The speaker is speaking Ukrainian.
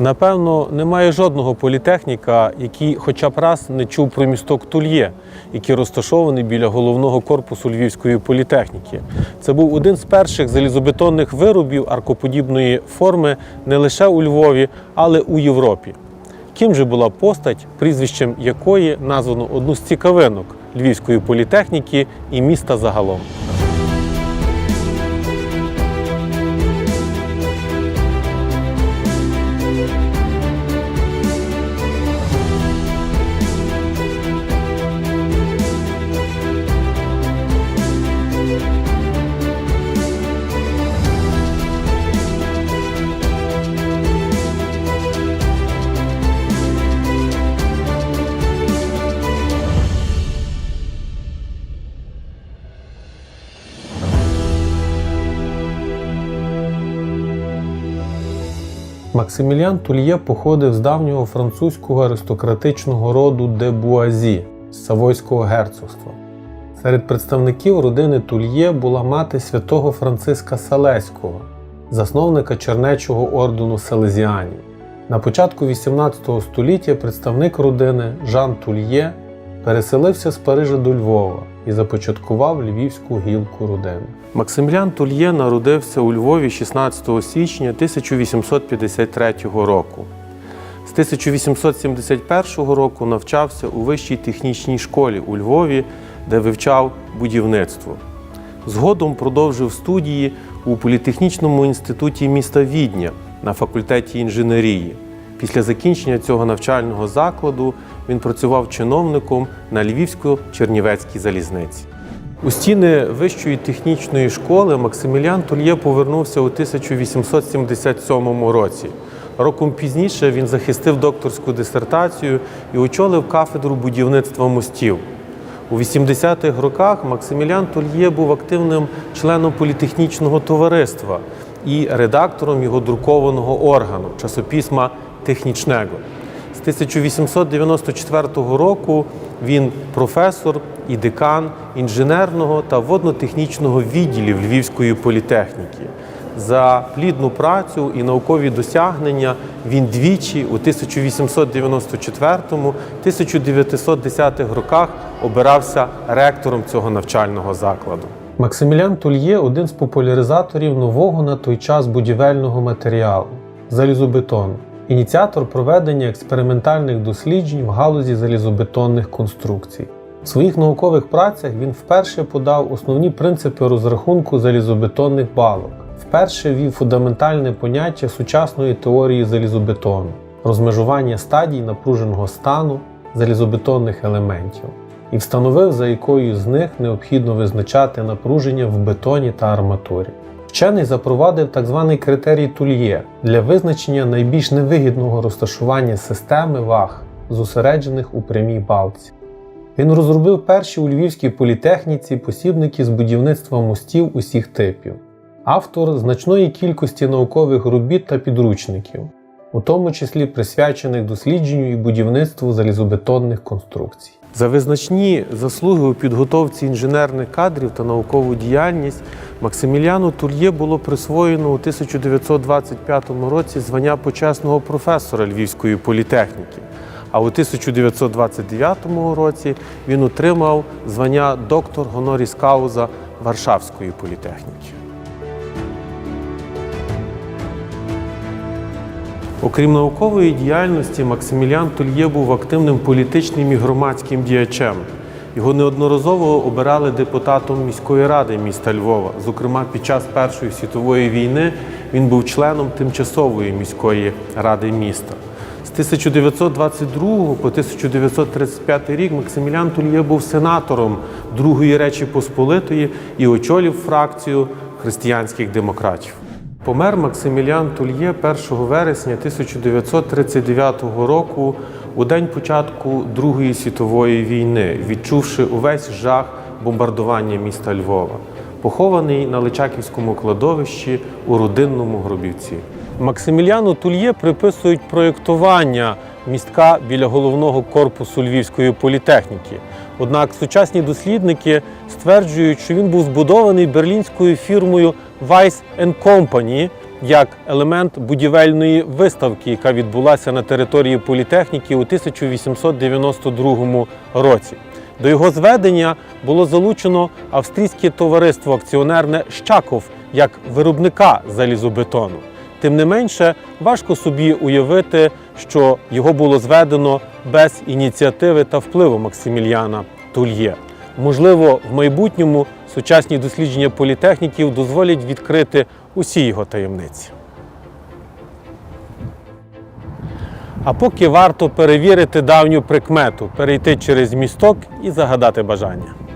Напевно, немає жодного політехніка, який хоча б раз не чув про місток Тульє, який розташований біля головного корпусу Львівської політехніки. Це був один з перших залізобетонних виробів аркоподібної форми не лише у Львові, але у Європі. Ким же була постать, прізвищем якої названо одну з цікавинок Львівської політехніки і міста загалом. Максиміліан Тульє походив з давнього французького аристократичного роду де Буазі з Савойського герцогства. Серед представників родини Тульє була мати святого Франциска Салеського, засновника чернечого ордену Селезіанів. На початку XVIII століття представник родини Жан Тульє переселився з Парижа до Львова і започаткував львівську гілку родини. Максимілян Тульє народився у Львові 16 січня 1853 року. З 1871 року навчався у Вищій технічній школі у Львові, де вивчав будівництво. Згодом продовжив студії у політехнічному інституті міста Відня на факультеті інженерії. Після закінчення цього навчального закладу він працював чиновником на Львівсько-Чернівецькій залізниці. У стіни Вищої технічної школи Максимілян Тульє повернувся у 1877 році. Роком пізніше він захистив докторську дисертацію і очолив кафедру будівництва мостів. У 80-х роках Максимілян Тульє був активним членом політехнічного товариства і редактором його друкованого органу часописьма Технічного. З 1894 року він професор і декан інженерного та водно-технічного відділів Львівської політехніки. За плідну працю і наукові досягнення він двічі у 1894-1910 роках обирався ректором цього навчального закладу. Максимілян Тульє один з популяризаторів нового на той час будівельного матеріалу залізобетону, ініціатор проведення експериментальних досліджень в галузі залізобетонних конструкцій. В своїх наукових працях він вперше подав основні принципи розрахунку залізобетонних балок, вперше ввів фундаментальне поняття сучасної теорії залізобетону, розмежування стадій напруженого стану залізобетонних елементів і встановив, за якою з них необхідно визначати напруження в бетоні та арматурі. Вчений запровадив так званий критерій Тульє для визначення найбільш невигідного розташування системи ваг, зосереджених у прямій балці. Він розробив перші у Львівській політехніці посібники з будівництва мостів усіх типів, автор значної кількості наукових робіт та підручників, у тому числі присвячених дослідженню і будівництву залізобетонних конструкцій. За визначні заслуги у підготовці інженерних кадрів та наукову діяльність Максиміляну Тульє було присвоєно у 1925 році звання почесного професора Львівської політехніки. А у 1929 році він отримав звання доктор гоноріс кауза Варшавської політехніки. Окрім наукової діяльності, Максимілян Тульє був активним політичним і громадським діячем. Його неодноразово обирали депутатом міської ради міста Львова. Зокрема, під час Першої світової війни він був членом тимчасової міської ради міста. З 1922 по 1935 рік Максимілян Тульє був сенатором Другої Речі Посполитої і очолив фракцію християнських демократів. Помер Максимілян Тульє 1 вересня 1939 року у день початку Другої світової війни, відчувши увесь жах бомбардування міста Львова, похований на Личаківському кладовищі у родинному гробівці. Максиміляну Тульє приписують проєктування містка біля головного корпусу Львівської політехніки. Однак сучасні дослідники стверджують, що він був збудований берлінською фірмою Weiss Company як елемент будівельної виставки, яка відбулася на території політехніки у 1892 році. До його зведення було залучено австрійське товариство акціонерне Щаков як виробника залізобетону. Тим не менше, важко собі уявити, що його було зведено без ініціативи та впливу Максиміліана Тульє. Можливо, в майбутньому сучасні дослідження політехніків дозволять відкрити усі його таємниці. А поки варто перевірити давню прикмету, перейти через місток і загадати бажання.